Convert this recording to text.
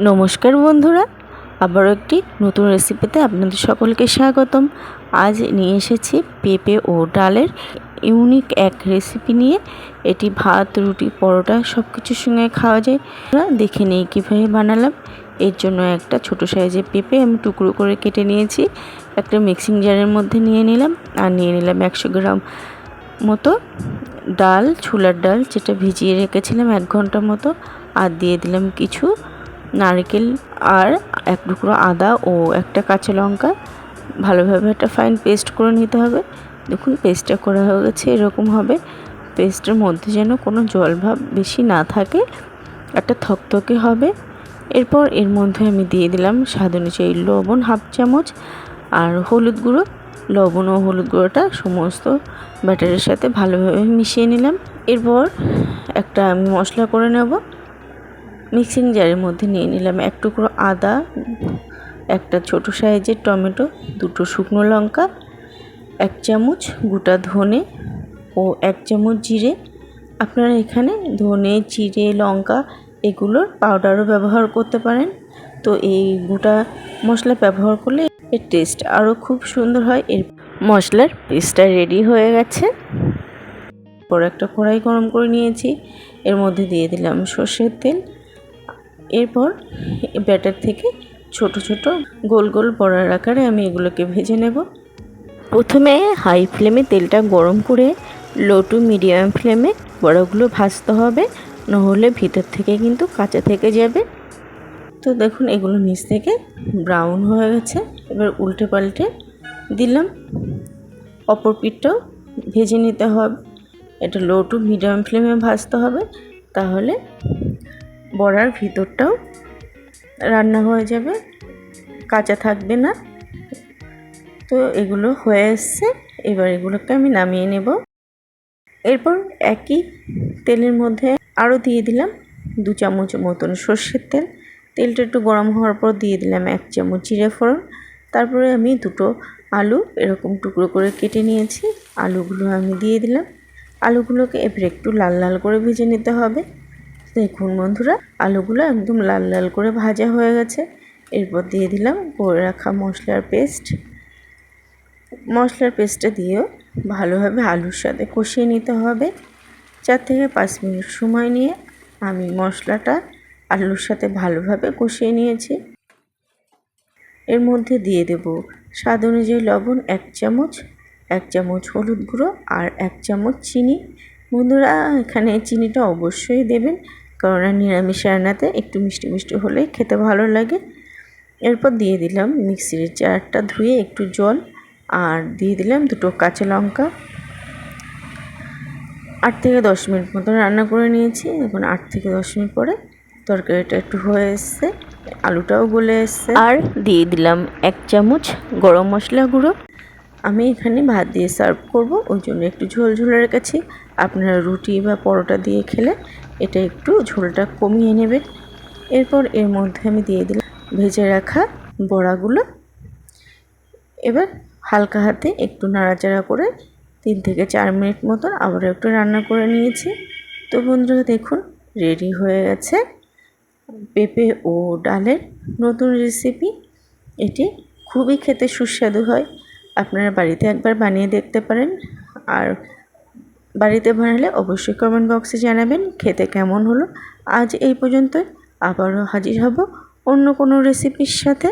নমস্কার বন্ধুরা, আবারও একটি নতুন রেসিপিতে আপনাদের সকলকে স্বাগতম। আজ নিয়ে এসেছি পেঁপে ও ডালের ইউনিক এক রেসিপি নিয়ে। এটি ভাত, রুটি, পরোটা সব কিছুর সঙ্গে খাওয়া যায়। দেখে নিই কীভাবে বানালাম। এর জন্য একটা ছোট সাইজের পেঁপে আমি টুকরো করে কেটে নিয়েছি। একটা মিক্সিং জারের মধ্যে নিয়ে নিলাম। আর নিয়ে নিলাম একশো গ্রাম মতো ডাল, ছোলার ডাল, যেটা ভিজিয়ে রেখেছিলাম এক ঘণ্টা মতো। আর দিয়ে দিলাম কিছু নারকেল আর এক টুকরো আদা ও একটা কাঁচা লঙ্কা। ভালোভাবে একটা ফাইন পেস্ট করে নিতে হবে। দেখুন পেস্টটা করা হয়ে গেছে, এরকম হবে। পেস্টের মধ্যে যেন কোনো জল ভাব বেশি না থাকে, একটা থকথকে হবে। এরপর এর মধ্যে আমি দিয়ে দিলাম স্বাদ অনুযায়ী লবণ হাফ চামচ আর হলুদ গুঁড়ো। লবণ ও হলুদ গুঁড়োটা সমস্ত ব্যাটারের সাথে ভালোভাবে মিশিয়ে নিলাম। এরপর একটা আমি মশলা করে নেব। মিক্সিং জারের মধ্যে নিয়ে নিলাম এক টুকরো আদা, একটা ছোট সাইজের টমেটো, দুটো শুকনো লঙ্কা, এক চামচ গোটা ধনে ও এক চামচ জিরে। আপনারা এখানে ধনে, জিরে, লঙ্কা এগুলোর পাউডারও ব্যবহার করতে পারেন। তো এই গোটা মশলা ব্যবহার করলে এর টেস্ট আরও খুব সুন্দর হয়। এর মশলার পেস্টটা রেডি হয়ে গেছে। পর একটা কড়াই গরম করে নিয়েছি। এর মধ্যে দিয়ে দিলাম সর্ষের তেল। এরপর ব্যাটার থেকে ছোট ছোট গোল গোল বড়ার আকারে আমি এগুলোকে ভেজে নেব। প্রথমে হাই ফ্লেমে তেলটা গরম করে লো টু মিডিয়াম ফ্লেমে বড়াগুলো ভাজতে হবে, নহলে ভিতর থেকে কিন্তু কাঁচা থেকে যাবে। তো দেখুন এগুলো নিচ থেকে ব্রাউন হয়ে গেছে, এবার উল্টে পাল্টে দিলাম। অপর পিঠটাও ভেজে নিতে হবে, এটা লো টু মিডিয়াম ফ্লেমে ভাজতে হবে, তাহলে বড়ার ভিতরটাও রান্না হয়ে যাবে, কাঁচা থাকবে না। তো এগুলো হয়ে এসছে, এবার এগুলোকে আমি নামিয়ে নেব। এরপর একই তেলের মধ্যে আরও দিয়ে দিলাম দু চামচ মতন সর্ষের তেল। তেলটা একটু গরম হওয়ার পর দিয়ে দিলাম এক চামচ জিরে ফোড়ন। তারপরে আমি দুটো আলু এরকম টুকরো করে কেটে নিয়েছি। আলুগুলো আমি দিয়ে দিলাম। আলুগুলোকে এবার একটু লাল লাল করে ভেজে নিতে হবে। দেখুন বন্ধুরা, আলুগুলো একদম লাল লাল করে ভাজা হয়ে গেছে। এরপর দিয়ে দিলাম করে রাখা মশলার পেস্ট। মশলার পেস্টটা দিয়েও ভালোভাবে আলুর সাথে কষিয়ে নিতে হবে। চার থেকে পাঁচ মিনিট সময় নিয়ে আমি মশলাটা আলুর সাথে ভালোভাবে কষিয়ে নিয়েছি। এর মধ্যে দিয়ে দেব স্বাদ অনুযায়ী লবণ এক চামচ এক চামচ হলুদ গুঁড়ো আর এক চামচ চিনি। বন্ধুরা, এখানে চিনিটা অবশ্যই দেবেন। কেননা নিরামিষ রান্নাতে একটু মিষ্টি মিষ্টি হলে খেতে ভালো লাগে। এরপর দিয়ে দিলাম মিক্সির জারটা ধুয়ে একটু জল আর দিয়ে দিলাম দুটো কাঁচা লঙ্কা। আট থেকে দশ মিনিট মতো রান্না করে নিয়েছি এখন আট থেকে দশ মিনিট পরে তরকারিটা একটু হয়ে এসছে আলুটাও গলে এসছে। আর দিয়ে দিলাম এক চামচ গরম মশলা গুঁড়ো। আমি এখানে ভাত দিয়ে সার্ভ করব ওই জন্য একটু ঝোল ঝোলে রেখেছি। আপনারা রুটি বা পরোটা দিয়ে খেলে এটা একটু ঝোলটা কমিয়ে নেবেন এরপর এর মধ্যে আমি দিয়ে দিলাম ভেজে রাখা বড়াগুলো। এবার হালকা হাতে একটু নাড়াচাড়া করে তিন থেকে চার মিনিট মতন আবার একটু রান্না করে নিয়েছি। তো বন্ধুরা, দেখুন, রেডি হয়ে গেছে। পেঁপে ও ডালের নতুন রেসিপি। এটি খুবই খেতে সুস্বাদু হয়। আপনারা বাড়িতে একবার বানিয়ে দেখতে পারেন। আর বাড়িতে বানালে অবশ্যই কমেন্ট বক্সে জানাবেন, খেতে কেমন হলো? আজ এই পর্যন্তই, আবারও হাজির হব অন্য কোনো রেসিপির সাথে।